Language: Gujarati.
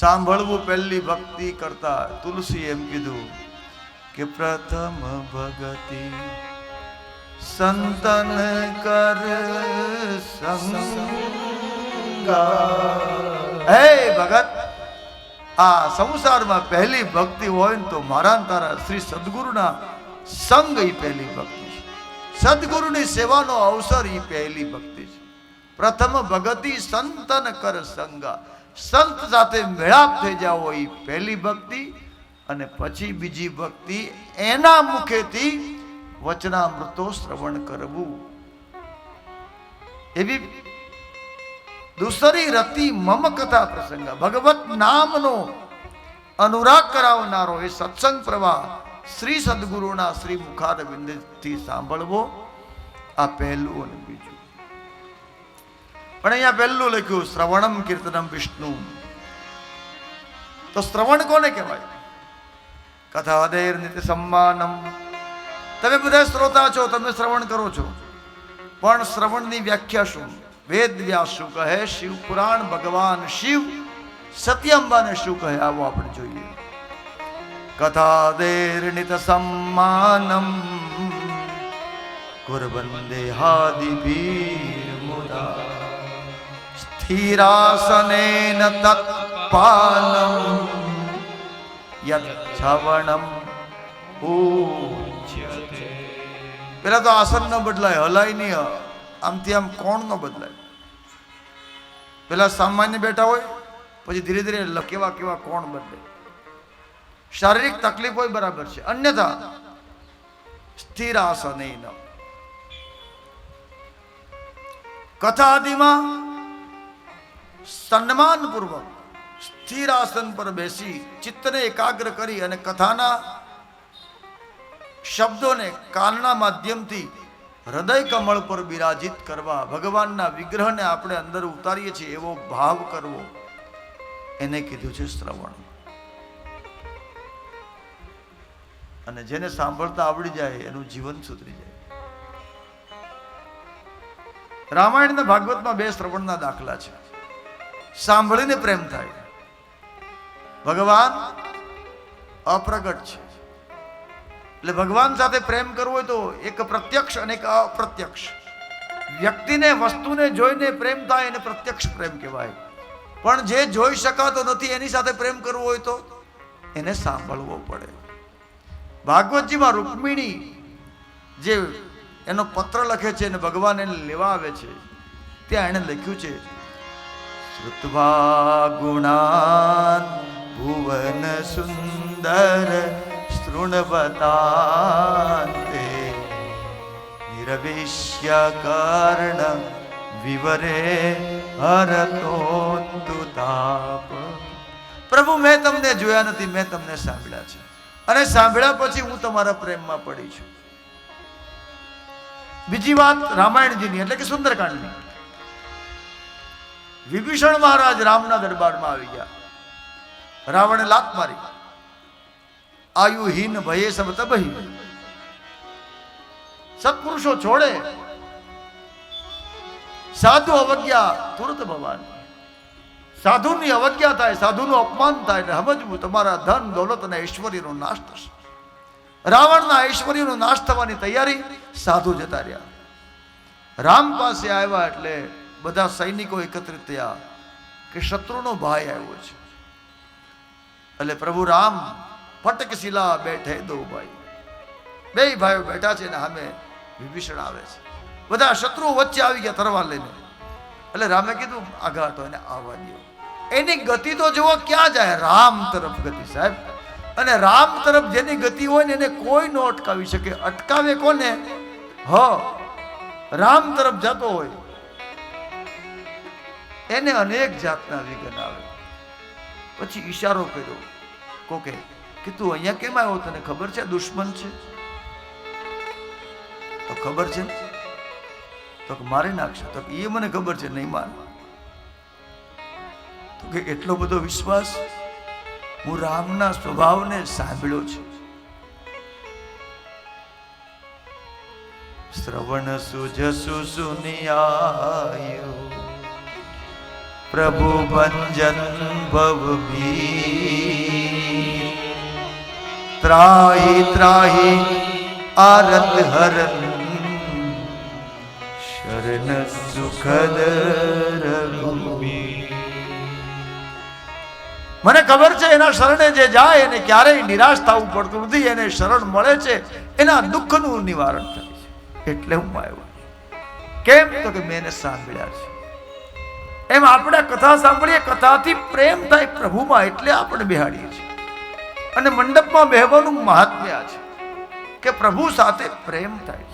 સાંભળવું પહેલી ભક્તિ કરતા તુલસી એમ કીધું કે પ્રથમ ભગતિ સંતન કર હે ભગત, આ સંસારમાં પહેલી ભક્તિ હોય ને તો મારા તારા શ્રી સદગુરુના સંગ એ પહેલી ભક્તિ છે. સદગુરુની સેવાનો અવસર એ પહેલી ભક્તિ છે. પ્રથમ ભગતિ સંતન કર સંગા. સંત સાથે મેળાપ થઈ જાવો એ પહેલી ભક્તિ અને પછી બીજી ભક્તિ એના મુખેથી વચનામૃતો શ્રવણ કરવું. એવી દુસરી રતિ મમ કથા પ્રસંગ. ભગવત નામનો અનુરાગ કરાવનારો એ સત્સંગ પ્રવાહ શ્રી સદગુરુના શ્રી મુખાર મુખારવિંદથી સાંભળવો. આ પહેલું અને બીજું. પણ અહીંયા પહેલું લખ્યું, શ્રવણમ કીર્તનમ વિષ્ણુ તો શ્રવણ કોને કહેવાય? કથાદેર નિત્ય સમ્માનમ તમે બધા શ્રોતા છો, તમે શ્રવણ કરો છો. પણ શ્રવણની વ્યાખ્યા શું? વેદ વ્યાસ શું કહે? શિવ પુરાણ, ભગવાન શિવ સત્યંબાને શું કહે? આવું આપણે જોઈએ. કથાદેર નિત સમ્માનમ હાદિ હાદિભીર મુદા. સ્થિરાસનેન તત્પાલમ યત છવણમ ઉચ્યતે પેલા તો આસન ન બદલાય, હલાય નહીં આમથી આમ કોણ ન બદલાય. પેલા સામાન્ય બેઠા હોય, પછી ધીરે ધીરે કેવા કેવા કોણ બદલે. શારીરિક તકલીફ હોય બરાબર છે. અન્યથા સ્થિર આસન કથા આદિમાં સન્માનપૂર્વક સ્થિર આસન પર બેસી ચિત્તને એકાગ્ર કરી અને કથાના શબ્દોને કાનના માધ્યમથી હૃદય કમળ પર બિરાજિત કરવા ભગવાનના વિગ્રહને આપણે અંદર ઉતારીએ છીએ એવો ભાવ કરવો. એને કીધું છે શ્રવણ. અને જેને સાંભળતા આવડી જાય એનું જીવન સુધરી જાય. રામાયણના ભાગવતમાં બે શ્રવણના દાખલા છે. સાંભળીને પ્રેમ થાય. ભગવાન અપ્રગટ છે. એટલે ભગવાન સાથે પ્રેમ કરવો હોય તો એક પ્રત્યક્ષ અને એક અપ્રત્યક્ષ. વ્યક્તિને, વસ્તુને જોઈને પ્રેમ થાય એને પ્રત્યક્ષ પ્રેમ કહેવાય. પણ જે જોઈ શકાતો નથી એની સાથે પ્રેમ કરવો હોય તો એને સાંભળવો પડે. ભાગવતજીમાં રૂકમિણી જે એનો પત્ર લખે છે અને ભગવાન એને લેવા આવે છે, ત્યાં એણે લખ્યું છે શ્રુત્વા ગુણાન ભુવન સુંદર શૃણવતાંતે નિરવિશ્ય કર્ણ વિવરે હરતો પ્રભુ મેં તમને જોયા નથી, મેં તમને સાંભળ્યા છે. અને સાંભળ્યા પછી હું તમારા પ્રેમમાં પડી છું. બીજી વાત રામાયણજીની, એટલે કે સુંદરકાંડની. વિભીષણ મહારાજ રામના દરબારમાં આવી ગયા. રાવણે લાત મારી. આયુહીન ભયે સબ તબહી સત્પુરુષો છોડે. સાધુ અવજ્ઞા તુરત ભગવાન સાધુની અવજ્ઞા થાય, સાધુનું અપમાન થાય એટલે સમજવું તમારા ધન, દોલત અને ઐશ્વર્યનો નાશ થશે. રાવણના ઐશ્વર્યનો નાશ થવાની તૈયારી સાધુ જતા રહ્યા. રામ પાસે આવ્યા એટલે બધા સૈનિકો એકત્રિત થયા કે શત્રુનો ભાઈ આવ્યો છે. એટલે પ્રભુ રામ ફટક શિલા બેઠે દો ભાઈ. બે ભાઈઓ બેઠા છે ને સામે વિભીષણ આવે છે. બધા શત્રુઓ વચ્ચે આવી ગયા તરવાર લઈને. એટલે રામે કીધું, આઘાતો એને આવવા દો એની ગતિ તો જુઓ ક્યાં જાય? રામ તરફ ગતિ, સાહેબ. અને રામ તરફ જેની ગતિ હોય ને એને કોઈ ન અટકાવી શકે. અટકાવે કોને? હ, રામ તરફ જતો હોય. એને અનેક જાતના વિઘ્ન આવે. પછી ઈશારો કર્યો. કોકે, કે તું અહીંયા કેમ આવ્યો? તને ખબર છે દુશ્મન છે? તો ખબર છે? તો મારી નાખશે. તો એ મને ખબર છે, નહીં માન તો કે એટલો બધો વિશ્વાસ હું રામના સ્વભાવને સાંભળ્યો છે. શ્રવણ સુજસુ સુનિયાયો પ્રભુ ભંજન ભવભી ત્રાહી ત્રાહી આરત હરન શરણ સુખદ મને ખબર છે, એના શરણે જે જાય, એને ક્યારેય નિરાશ થવું પડતું નથી, એને શરણ મળે છે, એના દુઃખનું નિવારણ થાય છે. એટલે હું આવ્યો કેમ? તો કે મેં એને સાંભળ્યા છે. એમ આપણે કથા સાંભળીએ, કથાથી પ્રેમ થાય પ્રભુમાં એટલે આપણે બેહાડીએ છીએ. અને મંડપમાં બેહવાનું મહાત્મ્ય છે કે પ્રભુ સાથે પ્રેમ થાય